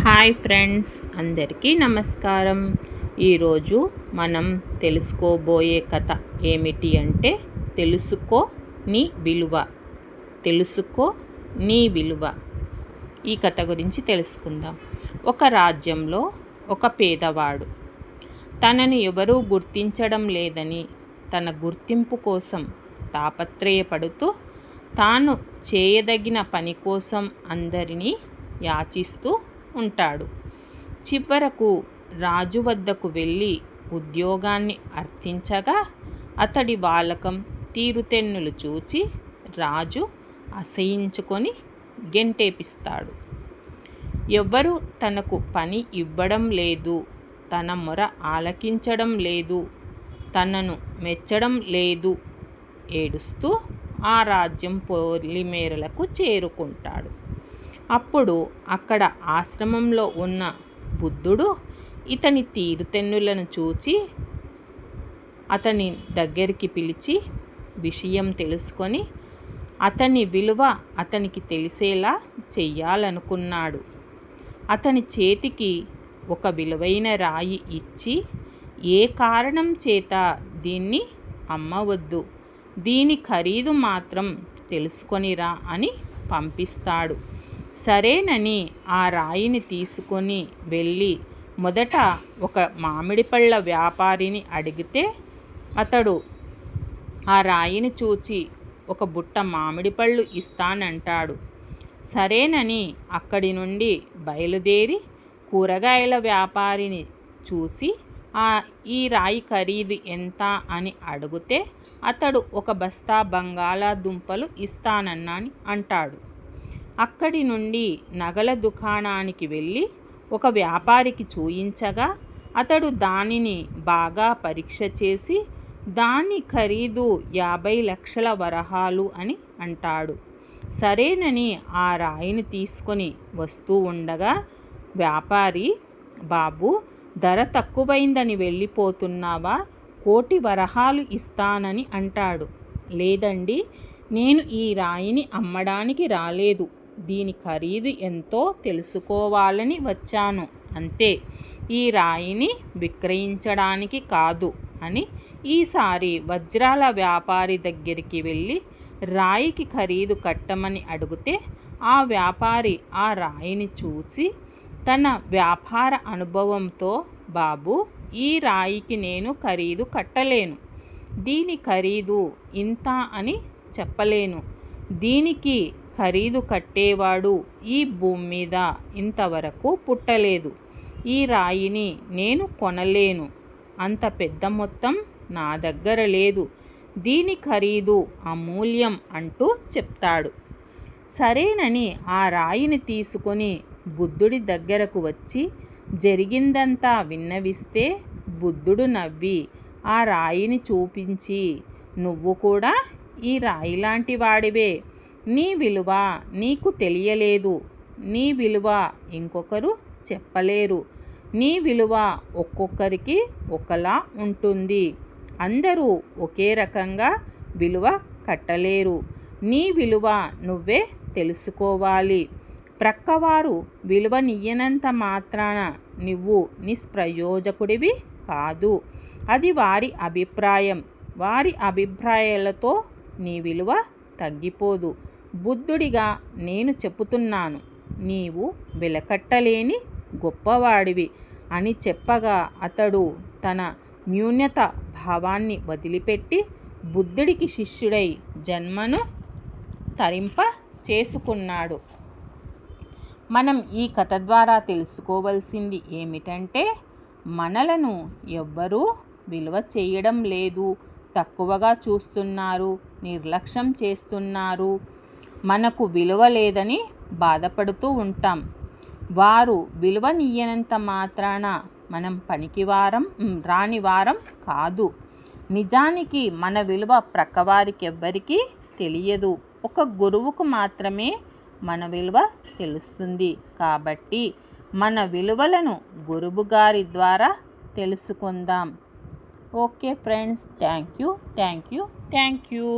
Hi friends అందరికీ నమస్కారం. ఈరోజు మనం తెలుసుకోబోయే కథ ఏమిటి అంటే తెలుసుకో నీ విలువ. తెలుసుకో నీ విలువ. ఈ కథ గురించి తెలుసుకుందాం. ఒక రాజ్యంలో ఒక పేదవాడు. తనని ఎవరూ గుర్తించడం లేదని తన గుర్తింపు కోసం తాపత్రయపడుతూ తాను చేయదగిన పని కోసం అందరినీ యాచిస్తూ ఉంటాడు. చివరకు రాజు వద్దకు వెళ్ళి ఉద్యోగాన్ని అర్థించగా అతడి వాలకం తీరుతెన్నులు చూచి రాజు అసహించుకొని గెంటేపిస్తాడు. ఎవ్వరూ తనకు పని ఇవ్వడం లేదు తన మొర ఆలకించడం లేదు తనను మెచ్చడం లేదు ఏడుస్తూ ఆ రాజ్యం పొలిమేరలకు చేరుకుంటాడు. అప్పుడు అక్కడ ఆశ్రమంలో ఉన్న బుద్ధుడు ఇతని తీరుతెన్నులను చూచి అతని దగ్గరికి పిలిచి విషయం తెలుసుకొని అతని విలువ అతనికి తెలిసేలా చెయ్యాలనుకున్నాడు. అతని చేతికి ఒక విలువైన రాయి ఇచ్చి ఏ కారణం చేత దీన్ని అమ్మవద్దు దీని ఖరీదు మాత్రం తెలుసుకొనిరా అని పంపిస్తాడు. సరేనని ఆ రాయిని తీసుకొని వెళ్ళి మొదట ఒక మామిడి పళ్ళ వ్యాపారిని అడిగితే అతడు ఆ రాయిని చూచి ఒక బుట్ట మామిడి పళ్ళు ఇస్తానంటాడు. సరేనని అక్కడి నుండి బయలుదేరి కూరగాయల వ్యాపారిని చూసి ఆ ఈ రాయి ఖరీదు ఎంత అని అడిగితే అతడు ఒక బస్తా బంగాళాదుంపలు ఇస్తానన్నాని అంటాడు. అక్కడి నుండి నగల దుకాణానికి వెళ్ళి ఒక వ్యాపారికి చూయించగా అతడు దానిని బాగా పరీక్ష చేసి దాని ఖరీదు యాభై లక్షల వరహాలు అని అంటాడు. సరేనని ఆ రాయిని తీసుకొని వస్తూ ఉండగా వ్యాపారి బాబు ధర తక్కువైందని వెళ్ళిపోతున్నావా? కోటి వరహాలు ఇస్తానని అంటాడు. లేదండి నేను ఈ రాయిని అమ్మడానికి రాలేదు. దీని ఖరీదు ఎంతో తెలుసుకోవాలని వచ్చాను. అంతే ఈ రాయిని విక్రయించడానికి కాదు అని ఈసారి వజ్రాల వ్యాపారి దగ్గరికి వెళ్ళి రాయికి ఖరీదు కట్టమని అడిగితే ఆ వ్యాపారి ఆ రాయిని చూసి తన వ్యాపార అనుభవంతో బాబు ఈ రాయికి నేను ఖరీదు కట్టలేను. దీని ఖరీదు ఇంత అని చెప్పలేను. దీనికి ఖరీదు కట్టేవాడు ఈ భూమి మీద ఇంతవరకు పుట్టలేదు. ఈ రాయిని నేను కొనలేను. అంత పెద్ద మొత్తం నా దగ్గర లేదు. దీని ఖరీదు అమూల్యం అంటూ చెప్తాడు. సరేనని ఆ రాయిని తీసుకొని బుద్ధుడి దగ్గరకు వచ్చి జరిగిందంతా విన్నవిస్తే బుద్ధుడు నవ్వి ఆ రాయిని చూపించి నువ్వు కూడా ఈ రాయి లాంటి వాడివే. నీ విలువ నీకు తెలియలేదు. నీ విలువ ఇంకొకరు చెప్పలేరు. నీ విలువ ఒక్కొక్కరికి ఒకలా ఉంటుంది. అందరూ ఒకే రకంగా విలువ కట్టలేరు. నీ విలువ నువ్వే తెలుసుకోవాలి. ప్రక్కవారు విలువనియ్యనంత మాత్రాన నువ్వు నిష్ప్రయోజకుడివి కాదు. అది వారి అభిప్రాయం. వారి అభిప్రాయాలతో నీ విలువ తగ్గిపోదు. బుద్ధుడిగా నేను చెప్పుతున్నాను. నీవు వెలకట్టలేని గొప్పవాడివి అని చెప్పగా అతడు తన న్యూన్యత భావాన్ని వదిలిపెట్టి బుద్ధుడికి శిష్యుడై జన్మను తరింప చేసుకున్నాడు. మనం ఈ కథ ద్వారా తెలుసుకోవలసింది ఏమిటంటే మనలను ఎవ్వరూ విలువ చేయడం లేదు. తక్కువగా చూస్తున్నారు నిర్లక్ష్యం చేస్తున్నారు మనకు విలువ లేదని బాధపడుతూ ఉంటాం. వారు విలువనియ్యనంత మాత్రాన మనం పనికివారం రాని వారం కాదు. నిజానికి మన విలువ ప్రక్కవారికి ఎవ్వరికీ తెలియదు. ఒక గురువుకు మాత్రమే మన విలువ తెలుస్తుంది కాబట్టి మన విలువలను గురువు గారి ద్వారా తెలుసుకుందాం. Okay friends thank you thank you thank you.